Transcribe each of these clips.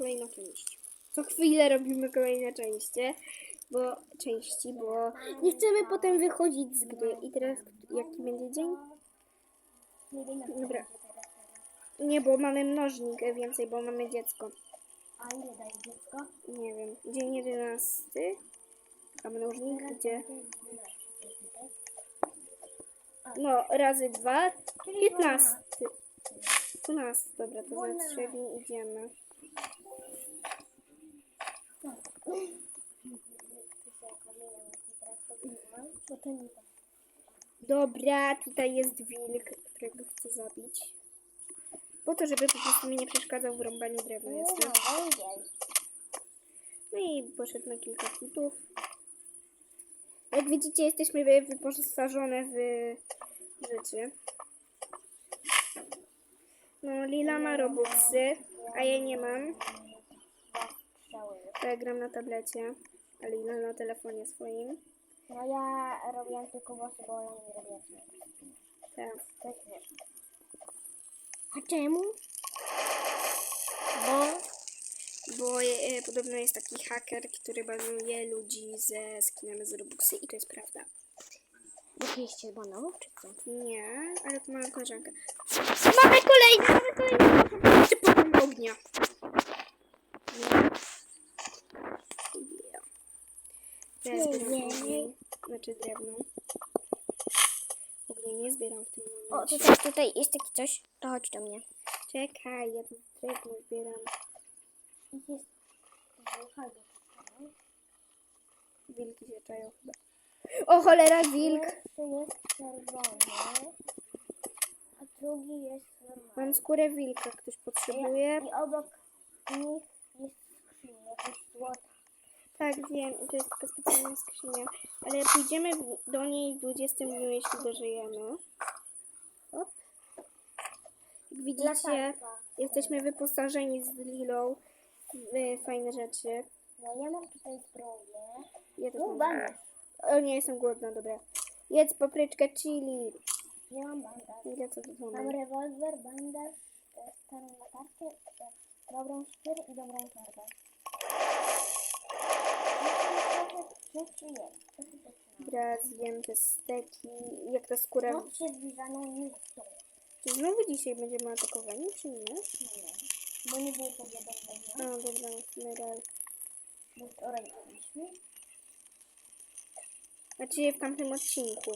kolejna część. Co chwilę robimy kolejne części, bo części, bo nie chcemy potem wychodzić z gry. I teraz jaki będzie dzień? Dobra. Nie, bo mamy mnożnik więcej, bo mamy dziecko. A ile daje dziecko? Nie wiem. Dzień 11. A mnożnik gdzie? No, razy dwa. 15. 12. Dobra, to za trzy dni idziemy. Dobra, tutaj jest wilk, którego chcę zabić. Po to, żeby po prostu mi nie przeszkadzał w rąbaniu drewna. Jasne? No i poszedł na kilka hitów. Jak widzicie, jesteśmy wy- wyposażone w rzeczy. No, Lila ma robuxy, a ja nie mam. Ja gram na tablecie, a Lila na telefonie swoim. No ja robiłam tylko włosy, bo ona nie robiła Tak. To jest wiesz. A czemu? Bo, bo e, podobno jest taki haker, który banuje ludzi ze skinem z Robuxy i to jest prawda. Jakieście bananów czy co? Nie, ale to moja koleżanka. Mamy kolejny, mamy kolejny. Czy potem ognia. Ogień, znaczy drewno. Ognia nie zbieram w tym O, momencie. tutaj, tutaj jest taki coś. To chodź do mnie. Czekaj, ja tu drewno zbieram. Jest... Wilki się czają chyba. O cholera, wilk! Pierwszy jest czerwony, a drugi jest normalny. Mam skórę wilka, ktoś potrzebuje. I obok nich jest skrzynia, jakaś złota. Tak, wiem, to jest taka specjalna skrzynia. Ale pójdziemy do niej w 20 dniu, jeśli dożyjemy. Jak widzicie, jesteśmy wyposażeni z Lilą w fajne rzeczy. No ja mam tutaj zbroję. Ja też mam. O nie, jestem głodna, dobra. Jedz papryczkę chili. Ja mam bandaż. Ile co Mam mamy? rewolwer, bandaż, e, starą latarkę, e, dobrą skórę i dobrą torbę. Jest. Trochę rzeczy mam. Dobra, zjem te steki. Jak ta skóra... Się no nie chcą. Czy znowu dzisiaj będziemy atakowani, czy nie? Nie. Bo nie było powiadomienia. No dobra, medal. Bo wczoraj byliśmy. Znaczy w tamtym odcinku.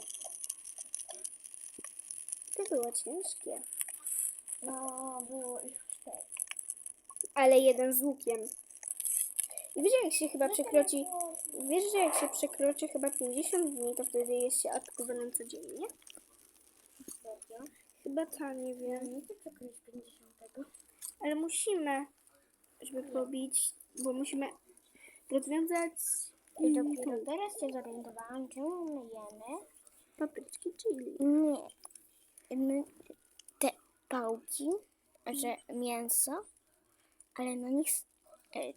To było ciężkie. No, było ich cztery. Ale jeden z łukiem. Wiesz, jak się chyba przekroczy... Wiesz, że jak się przekroczy chyba 50 dni, to wtedy jest się atakowanym codziennie? Chyba ta, nie wiem. nie chcę przekroczyć 50. Ale musimy, żeby pobić, bo musimy rozwiązać I mm, dopiero tą teraz się zorientowałam, czemu my jemy papryczki chili. Nie. My te pałki, że mięso, ale na nich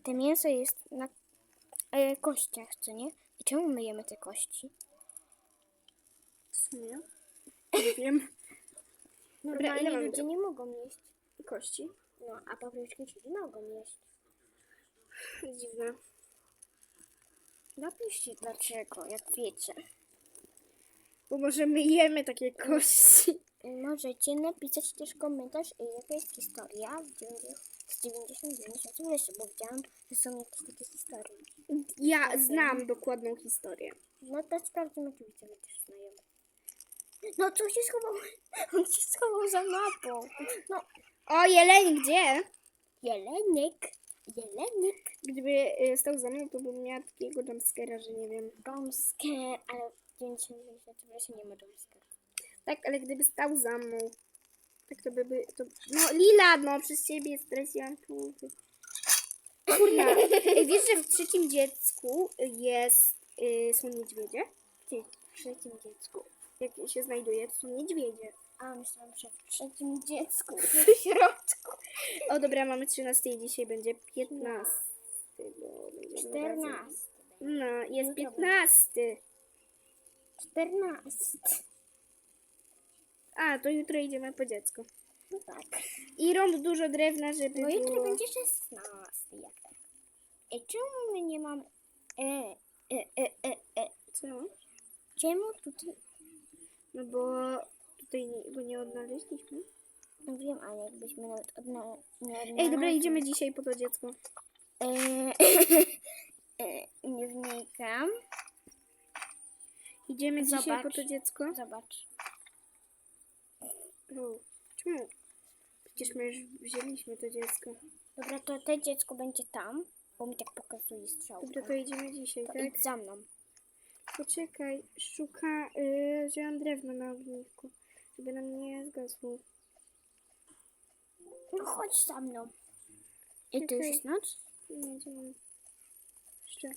te mięso jest na e, kościach, co nie? I czemu my jemy te kości? W sumie. Nie wiem. Dobra, Normalnie ludzie nie mogą jeść. kości? No, a papryczki czyli mogą jeść. Dziwne. Napiszcie dlaczego, jak wiecie. Bo może my jemy takie kości. Możecie napisać też komentarz, e, jaka jest historia w 90 z 99 września, bo widziałam, że są jakieś takie historie. Ja znam dokładną historię. No to sprawdzimy, czy widzowie też znają. No co się schował? On się schował za mapą. No, O, jeleń, gdzie? jelenek, jelenek, Gdyby y, stał za mną, to bym miała takiego jumpscare'a, że nie wiem. jumpscare, ale w 99 września nie ma jumpscare. Tak, ale gdyby stał za mną, tak to by... by to... No, Lila, no, przez ciebie straciłam punkty. Kurna, wiesz, że w trzecim dziecku jest, y, są niedźwiedzie? Ty, w trzecim dziecku. Jak się znajduje, to są niedźwiedzie. A, myślałam, że w trzecim dziecku, w środku. O, dobra, mamy 13 i dzisiaj będzie 15. Bo będziemy razem. 14. No, jest Jutro 15. 14. A, to jutro idziemy po dziecko. No tak. I rąb dużo drewna, żeby Bo jutro było... będzie 16. E, czemu my nie mamy... E, e, e, e, e. Co? Czemu tutaj... No bo tutaj nie, bo nie odnaleźliśmy. No wiem, ale jakbyśmy nawet odna... nie Ej, dobra, odnaleźli- idziemy dzisiaj po to dziecko. E, e, nie wnikam. Idziemy dzisiaj Zobacz. po to dziecko. Zobacz. O, czemu? Przecież my już wzięliśmy to dziecko. Dobra, to to dziecko będzie tam, bo mi tak pokazuje strzałka. Dobra, to idziemy dzisiaj, To tak? idź za mną. Poczekaj, szuka, yy, wziąłem drewno na ognisku, żeby nam nie zgasło. No chodź za mną. I to już jest noc? Nie idziemy. Jeszcze.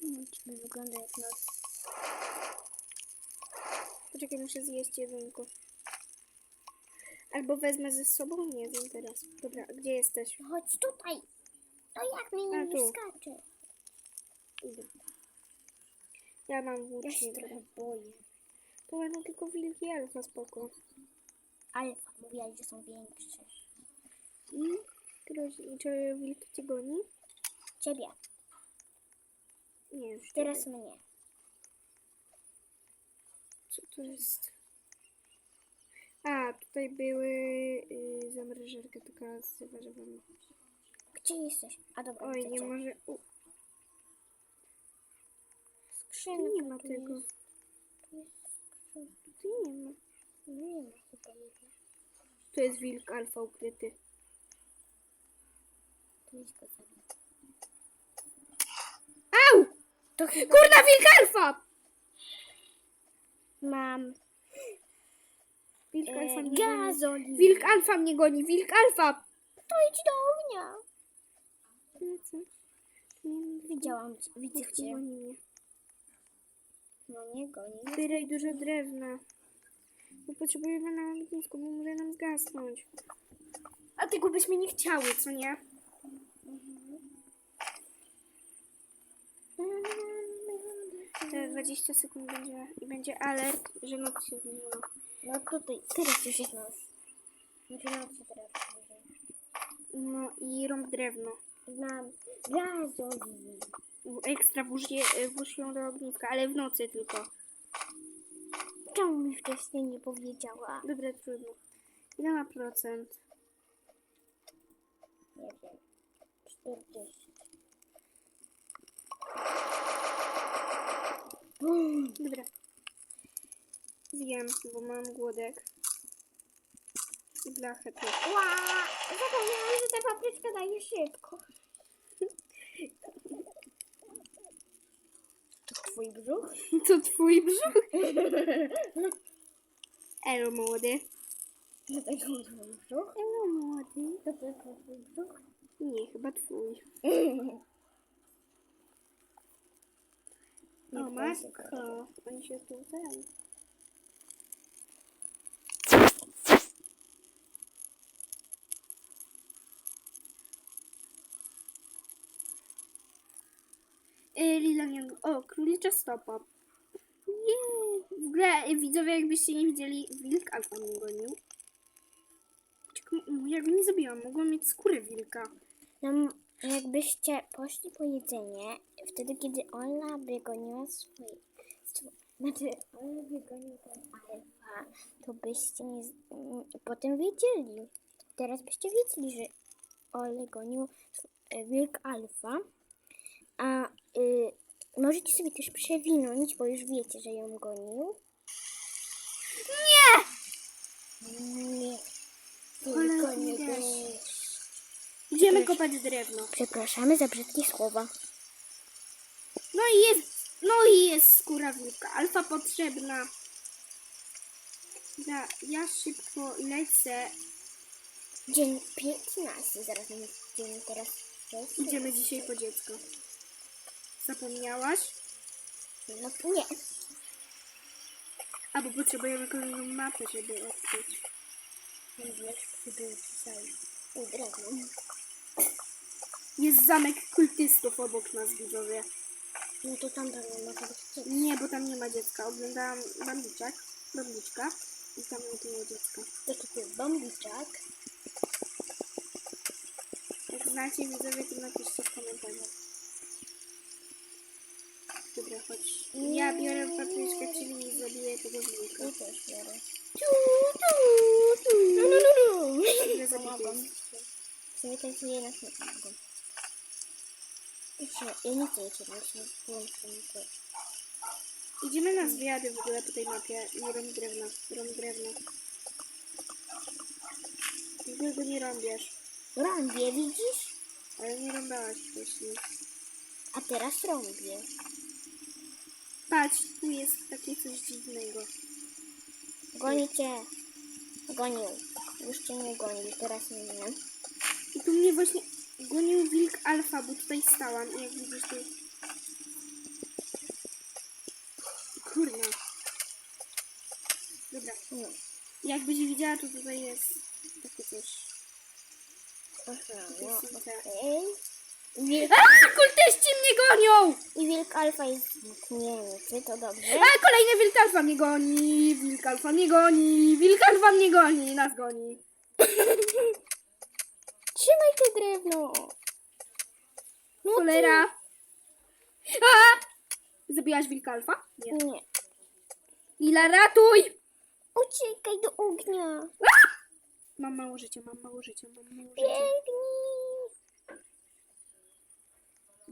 Nie wygląda jak noc. Poczekaj, muszę zjeść jedzonko. Albo wezmę ze sobą? Nie wiem teraz. Dobra, gdzie jesteś? Chodź tutaj. To jak mi A, nie skacze? Idę. Ja mam Ja się trochę boję. To będą tylko wilki, ale to spoko. Alfa mówiła, że są większe. I grozi- czy wilk cię goni? Ciebie. Nie, już Teraz mnie. Co to jest? A, tutaj były yy, zamrażarka taka z warzywami. Gdzie jesteś? A dobra, Oj, widzę nie cię. może... U, Skrzynka nie ma tu tego. jest. Tu jest skrzynka. Tu nie ma. Nie ma chyba jednej. Tu jest wilk alfa ukryty. Tu jest go za mną. Au! To chyba Kurna, wilk alfa! mam Wilk alfa e, mnie goni. Wilk alfa mnie goni, wilk alfa! To idź do ognia. Widziałam widzę cię. goni mnie. No nie goni. Zbieraj dużo drewna. Bo potrzebujemy na ognisku, bo może nam zgasnąć. A tego byśmy nie chciały, co nie? Te 20 sekund będzie i będzie alert, że noc się zbliżyła. No tutaj, teraz już jest. Znaczy noc się teraz zbliża. No i rąb drewno. Mam gazolinę. W- Ekstra włóż, je, włóż ją do ogniska, ale w nocy tylko. Czemu mi wcześniej nie powiedziała? Dobra, trudno. Ile ma procent? Nie wiem. 40. Dobra. Zjem, bo mam głodek. I blachę tu. Ła! Zapomniałam, że ta papryczka daje szybko. To twój brzuch? To twój brzuch? Elo, młody. To twój brzuch? Elo, młody. To tylko twój brzuch? Nie, chyba twój. O, matko. Oni się tu ten. Lila nie... O, królicza stopa. Nie. W ogóle, y, widzowie, jakbyście nie widzieli, wilk alfa mnie gonił. Ja go nie zabiłam, mogłam mieć skórę wilka. No, jakbyście poszli po jedzenie, wtedy kiedy Ola wygoniła swoje... swo- Znaczy, Ola wygonił ten alfa, to byście nie... Potem wiedzieli. Teraz byście wiedzieli, że Ole gonił e, wilk alfa, a y, możecie sobie też przewinąć, bo już wiecie, że ją gonił. Nie! Nie. Tylko nie wiesz. Idziemy kopać drewno. Przepraszamy za brzydkie słowa. No i jest, no i jest skóra wilka. Alfa potrzebna. Ja, ja szybko lecę. Dzień 15, zaraz będzie dzień teraz. Idziemy dzisiaj po dziecko. Zapomniałaś? No nie. Albo potrzebujemy kolejną mapę, żeby odkryć. Wiesz, przybył dzisiaj. U drewno. Jest zamek kultystów obok nas, widzowie. No to tam pewnie może być. Nie, bo tam nie ma dziecka. Oglądałam bambiczak, bambiczka i tam nie było dziecka. To to jest bambiczak. Jak znacie widzowie, to napiszcie w komentarzach. Troszkę chili i zabiję tego wilka. Ja też biorę. No, No, no, no, no. Ile Pomagam. zabity W sumie tak nie pomagam. Jeszcze, ja nie chcę włączę mi to. Idziemy na zwiady w ogóle po tej mapie. Nie rąb drewna. Rąb drewno. W ogóle go nie rąbiesz. Rąbię, widzisz? Ale nie rąbałaś wcześniej. A teraz rąbię. Patrz, tu jest takie coś dziwnego. Goni cię. Gonił. Już cię nie gonił, teraz nie. I tu mnie właśnie gonił wilk alfa, bo tutaj stałam i jak widzisz tu... Kurna. Dobra. No. Jakbyś widziała, to tutaj jest takie coś. Aha, no okej. Wilk, A, kultyści mnie gonią! I wilk alfa jest zniknięty, to dobrze. A, kolejny wilk alfa mnie goni! Wilk alfa mnie goni! Wilk alfa mnie goni! Nas goni! Trzymaj te drewno. No Cholera! A! Zabiłaś wilka alfa? Nie. Nie. Lila, ratuj! Uciekaj do ognia. Mam mało życia, mam mało życia, mam mało życia. Biegnij.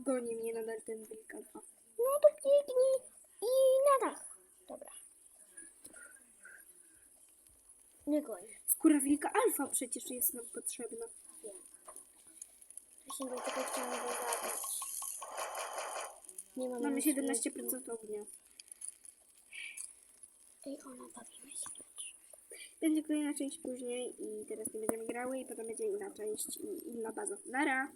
Goni mnie nadal ten wilk alfa. No to biegnij. I na dach. Dobra. Nie goni. Skóra wilka alfa przecież jest nam potrzebna. Właśnie dlatego chciałam go zabić. Nie mam Mamy nic 17% ognia. Ej, ona bawimy się. Będzie kolejna część później i teraz nie będziemy grały i potem będzie inna część i inna baza. Nara!